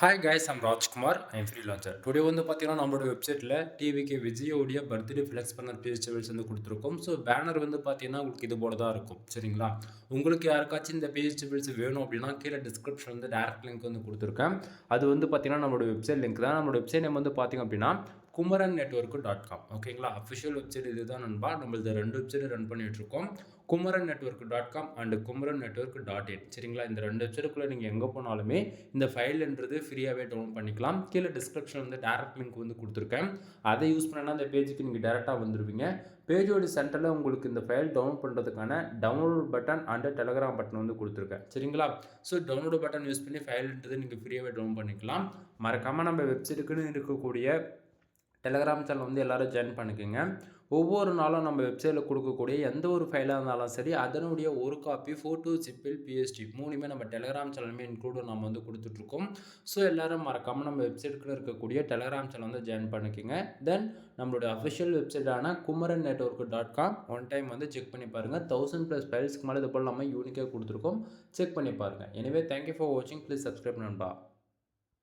Hi guys I'm Rajkumar I'm freelancer today வந்து பார்த்தீங்கன்னா நம்மளோட வெப்சைட்டில் டிவிக்கு விஜயோடைய பர்த்டே ஃப்ளெக்ஸ் பண்ண பேஜ் வந்து கொடுத்துருக்கோம். ஸோ பேனர் வந்து பார்த்தீங்கன்னா உங்களுக்கு இது போல தான் இருக்கும். சரிங்களா? உங்களுக்கு யாருக்காச்சும் இந்த பேஜ் வேணும் அப்படின்னா கீழே டிஸ்கிரிப்ஷன் வந்து டேரக்ட் லிங்க் வந்து கொடுத்துருக்கேன். அது வந்து பார்த்தீங்கன்னா நம்மளோட வெப்சைட் லிங்க் தான். நம்மளோட வெப்சைட் நேம் வந்து பார்த்தீங்க அப்படின்னா குமரன் நெட்ஒர்க்கு டாட் காம் ஓகேங்களா அஃபிஷியல் வெப்சைட் இதுதான் நண்பா. நம்மளது ரெண்டு வெப்சைட் ரன் பண்ணிட்டு இருக்கோம். Kumaran network dot com and Kumaran network dot in சரிங்களா? இந்த ரெண்டு வெப்சைட்டுக்குள்ளே நீங்கள் எங்கே போனாலுமே இந்த ஃபைல்ன்றது ஃப்ரீயாகவே டவுன்லோட் பண்ணிக்கலாம். கீழே டிஸ்கிரிப்ஷன் வந்து டேரக்ட் லிங்க் வந்து கொடுத்துருக்கேன். அதை யூஸ் பண்ணனா அந்த பேஜுக்கு நீங்கள் டேரெக்டாக வந்துடுவீங்க பேஜோட சென்டரில் உங்களுக்கு இந்த ஃபைல் டவுன்லோட் பண்ணுறதுக்கான download button and Telegram button வந்து கொடுத்துருக்கேன். சரிங்களா? ஸோ டவுன்லோட் பட்டன் யூஸ் பண்ணி ஃபைல்ன்றது நீங்கள் ஃப்ரீயாகவே டவுன்லோட் பண்ணிக்கலாம். மறக்காமல் நம்ம வெப்சைட்டுக்குன்னு இருக்கக்கூடிய டெலகிராம் சேனல் வந்து எல்லோரும் ஜாயின் பண்ணிக்கோங்க. ஒவ்வொரு நாளும் நம்ம வெப்சைட்டில் கொடுக்கக்கூடிய எந்த ஒரு ஃபைலாக இருந்தாலும் சரி அதனுடைய ஒரு காப்பி ஃபோட்டோ சிப்பிள் பிஎஸ்டி மூணுமே நம்ம டெலகிராம் சேனலுமே இன்க்ளூடு நம்ம வந்து கொடுத்துட்ருக்கோம். ஸோ எல்லோரும் மறக்காமல் நம்ம வெப்சைட்டுக்குள்ள இருக்கக்கூடிய டெலகிராம் சேனல் வந்து ஜாயின் பண்ணிக்கோங்க. தென் நம்மளுடைய official வெப்சைட்டான Kumaran network dot com one time வந்து செக் பண்ணி பாருங்கள் தௌசண்ட் ப்ளஸ் ஃபைல்ஸ்க்கு மேலே இது போல் நம்ம யூனிக்காக கொடுத்துருக்கோம். செக் பண்ணி பாருங்கள் எனவே தேங்க்யூ ஃபார் வாட்சிங் ப்ளீஸ் சப்ஸ்கிரைப் நண்பா.